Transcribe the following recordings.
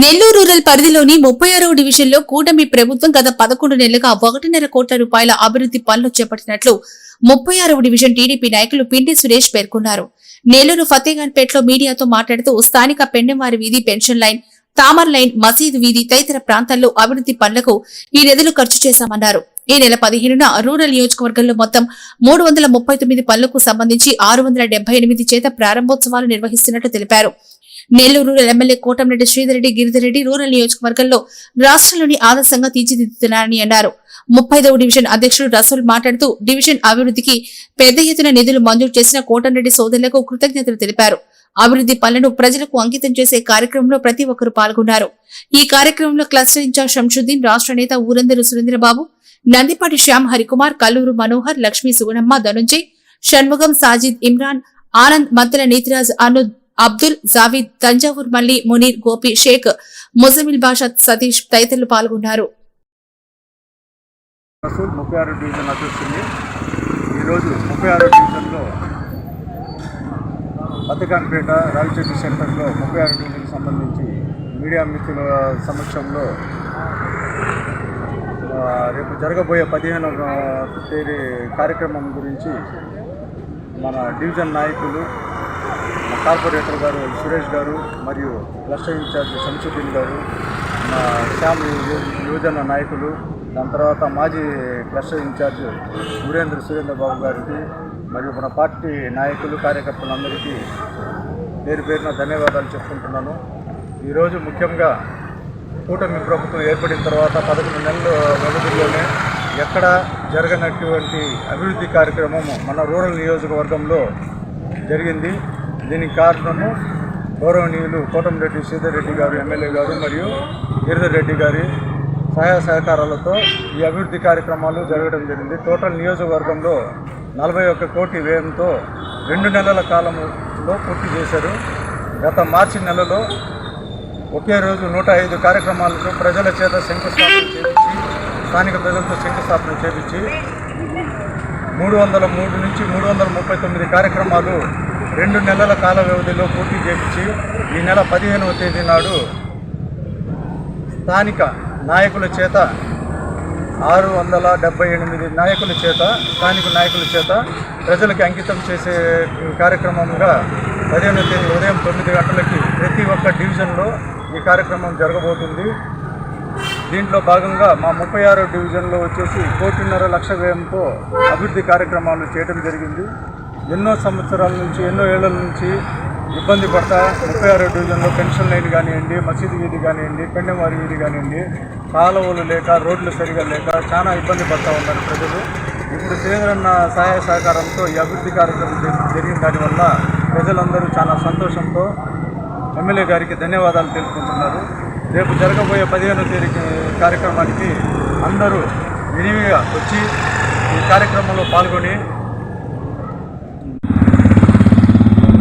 Nellore rural పరిధిలోని ముప్పై ఆరవ డివిజన్లో కూటమి ప్రభుత్వం గత పదకొండు నెలలుగా ఒకటిన్నర కోట్ల రూపాయల అభివృద్ధి పనులు చేపట్టినట్లు ముప్పై ఆరవ డివిజన్ టీడీపీ నాయకులు పిండి సురేష్ పేర్కొన్నారు. నెల్లూరు ఫతేగాన్పేటలో మీడియాతో మాట్లాడుతూ స్థానిక పెండెంవారి వీధి పెన్షన్ లైన్ తామర్ లైన్ మసీదు వీధి తదితర ప్రాంతాల్లో అభివృద్ధి పనులకు ఈ నిధులు ఖర్చు చేశామన్నారు. ఈ నెల పదిహేనున రూరల్ నియోజకవర్గంలో మొత్తం మూడు వందల ముప్పై తొమ్మిది పనులకు సంబంధించి ఆరు వందల డెబ్బై ఎనిమిది చేత ప్రారంభోత్సవాలు నిర్వహిస్తున్నట్లు తెలిపారు. Nellore rural MLA Kotamreddy Sridhar Reddy Giridhar Reddy rural నియోజకవర్గంలో రాష్ట్రంలోని ఆదర్శంగా తీర్చిదిద్దుతున్నారని అన్నారు. ముప్పైదవ డివిజన్ అధ్యక్షుడు రసూల్ మాట్లాడుతూ డివిజన్ అభివృద్ధికి పెద్ద ఎత్తున నిధులు మంజూరు చేసిన కోటంరెడ్డి సోదరులకు కృతజ్ఞతలు తెలిపారు. అభివృద్ధి పనులను ప్రజలకు అంకితం చేసే కార్యక్రమంలో ప్రతి ఒక్కరు పాల్గొన్నారు. ఈ కార్యక్రమంలో క్లస్టర్ ఇన్ఛార్జ్ శంషుద్దీన్ రాష్ట్ర నేత ఊరందరు సురేంద్రబాబు నందిపాటి శ్యామ్ హరికుమార్ కల్లూరు మనోహర్ లక్ష్మీ సుగుణమ్మ ధనుంజయ్ షణ్ముగం సాజిద్ ఇమ్రాన్ ఆనంద్ మద్దల నీతిరాజ్ అనుద్ అబ్దుల్ జావీద్ తంజావూర్ మల్లి మునీర్ గోపి షేక్ ముజమిల్ బాషా సతీష్ తదితరులు పాల్గొన్నారు. రసూల్ ముప్పై ఆరు డివిజన్ అధ్యక్షుడిని ఈరోజు ముప్పై ఆరు డివిజన్లో పథకాన్పేట రావిచెట్టు సెంటర్లో ముప్పై ఆరు డివిజన్కి సంబంధించి మీడియా మిత్రుల సమక్షంలో రేపు జరగబోయే పదిహేను తేదీ కార్యక్రమం గురించి మన డివిజన్ నాయకులు కార్పొరేటర్ గారు సురేష్ గారు మరియు క్లస్టర్ ఇన్ఛార్జ్ శంసుద్దీన్ గారు మా శ్యామ్ యువజన నాయకులు దాని తర్వాత మాజీ cluster in charge Surendra Surendra Babu గారికి మరియు మన పార్టీ నాయకులు కార్యకర్తలందరికీ పేరు పేరున ధన్యవాదాలు చెప్పుకుంటున్నాను. ఈరోజు ముఖ్యంగా కూటమి ప్రభుత్వం ఏర్పడిన తర్వాత పదకొండు నెలల వ్యవధిలోనే ఎక్కడ జరగనటువంటి అభివృద్ధి కార్యక్రమము మన రూరల్ నియోజకవర్గంలో జరిగింది. దీనికి కారణము గౌరవనీయులు కోటంరెడ్డి సీతారెడ్డి గారు ఎమ్మెల్యే గారు మరియు గిరిధర్రెడ్డి గారి సహాయ సహకారాలతో ఈ అభివృద్ధి కార్యక్రమాలు జరగడం జరిగింది. టోటల్ నియోజకవర్గంలో నలభై ఒక్క కోటి వ్యయంతో రెండు నెలల కాలంలో పూర్తి చేశారు. గత మార్చి నెలలో ఒకే రోజు నూట ఐదు కార్యక్రమాలకు ప్రజల చేత శంకుస్థాపన చేపించి స్థానిక ప్రజలతో శంకుస్థాపన చేపించి మూడు వందల మూడు నుంచి మూడు వందల ముప్పై తొమ్మిది కార్యక్రమాలు రెండు నెలల కాల వ్యవధిలో పూర్తి చేయించి ఈ నెల పదిహేనవ తేదీ నాడు స్థానిక నాయకుల చేత ఆరు వందల డెబ్బై ఎనిమిది నాయకుల చేత స్థానిక నాయకుల చేత ప్రజలకు అంకితం చేసే కార్యక్రమంగా పదిహేనవ తేదీ ఉదయం తొమ్మిది గంటలకి ప్రతి ఒక్క డివిజన్లో ఈ కార్యక్రమం జరగబోతుంది. దీంట్లో భాగంగా మా ముప్పై ఆరో డివిజన్లో వచ్చేసి కోటిన్నర లక్ష వ్యయంతో అభివృద్ధి కార్యక్రమాలు చేయడం జరిగింది. ఎన్నో సంవత్సరాల నుంచి ఎన్నో ఏళ్ళ నుంచి ఇబ్బంది పడతా ముప్పై ఆరో డివిజన్లో పెన్షన్ లైన్ కానివ్వండి మసీదు వీధి కానివ్వండి పెండెవారి వీధి కానివ్వండి కాలువలు లేక రోడ్లు సరిగా లేక చాలా ఇబ్బంది పడతా ఉన్నారు ప్రజలు. ఇప్పుడు సురేంద్రన్న సహాయ సహకారంతో ఈ అభివృద్ధి కార్యక్రమం జరిగిన దానివల్ల ప్రజలందరూ చాలా సంతోషంతో ఎమ్మెల్యే గారికి ధన్యవాదాలు తెలుపుకుంటున్నారు. రేపు జరగబోయే పదిహేనో తేదీ కార్యక్రమానికి అందరూ వినివిగా వచ్చి ఈ కార్యక్రమంలో పాల్గొని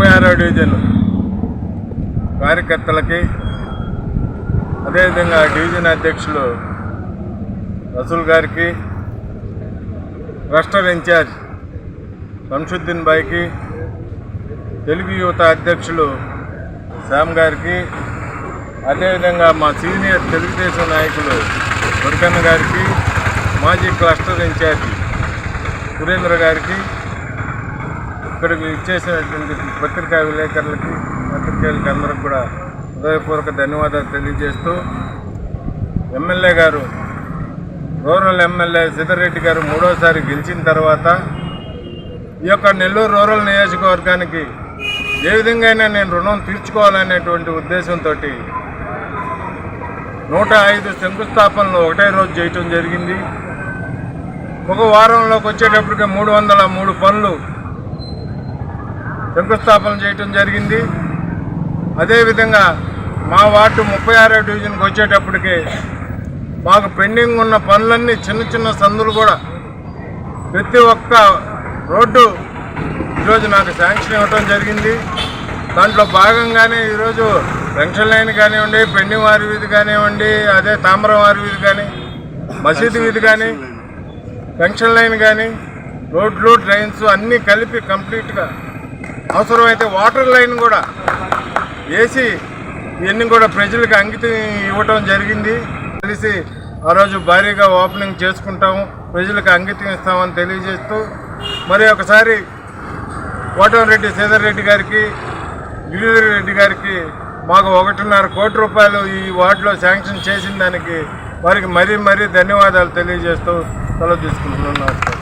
ముప్పై ఆరో డివిజన్ కార్యకర్తలకి అదేవిధంగా డివిజన్ అధ్యక్షులు రసూల్ గారికి క్లస్టర్ ఇన్ఛార్జ్ శంషుద్దీన్ బాయ్కి తెలుగు యువత అధ్యక్షులు శ్యామ్ గారికి అదేవిధంగా మా సీనియర్ తెలుగుదేశం నాయకులు దుర్గన్న గారికి మాజీ క్లస్టర్ ఇన్ఛార్జి సురేంద్ర గారికి ఇక్కడికి ఇచ్చేసినటువంటి పత్రికా విలేకరులకి పత్రికేయులకి అందరికి కూడా హృదయపూర్వక ధన్యవాదాలు తెలియజేస్తూ ఎమ్మెల్యే గారు రూరల్ ఎమ్మెల్యే సిద్ధరెడ్డి గారు మూడోసారి గెలిచిన తర్వాత ఈ యొక్క నెల్లూరు రూరల్ నియోజకవర్గానికి ఏ విధంగా అయినా నేను రుణం తీర్చుకోవాలనేటువంటి ఉద్దేశంతో నూట ఐదు శంకుస్థాపనలు ఒకటే రోజు చేయటం జరిగింది. ఒక వారంలోకి వచ్చేటప్పటికి మూడు వందల మూడు పనులు శంకుస్థాపన చేయటం జరిగింది. అదేవిధంగా మా వార్డు ముప్పై ఆరో డివిజన్కి వచ్చేటప్పటికి మాకు పెండింగ్ ఉన్న పనులన్నీ చిన్న చిన్న సందులు కూడా ప్రతి ఒక్క రోడ్డు ఈరోజు నాకు శాంక్షన్ ఇవ్వటం జరిగింది. దాంట్లో భాగంగానే ఈరోజు పెన్షన్ లైన్ కానివ్వండి పెండింగ్ వారి వీధి కానివ్వండి అదే తామరం వారి వీధి కానీ మసీదు వీధి కానీ పెన్షన్ లైన్ కానీ రోడ్లు డ్రైన్స్ అన్నీ కలిపి కంప్లీట్గా అవసరమైతే వాటర్ లైన్ కూడా వేసి ఇవన్నీ కూడా ప్రజలకు అంకితం ఇవ్వటం జరిగింది. కలిసి ఆ రోజు భారీగా ఓపెనింగ్ చేసుకుంటాము. ప్రజలకు అంకితం ఇస్తామని తెలియజేస్తూ మరి ఒకసారి కోటమిరెడ్డి శ్రీధర్ రెడ్డి గారికి గిరిధర్ రెడ్డి గారికి మాకు ఒకటిన్నర కోటి రూపాయలు ఈ వార్డులో శాంక్షన్ చేసిన దానికి వారికి మరీ మరీ ధన్యవాదాలు తెలియజేస్తూ సెలవు తీసుకుంటున్నాను.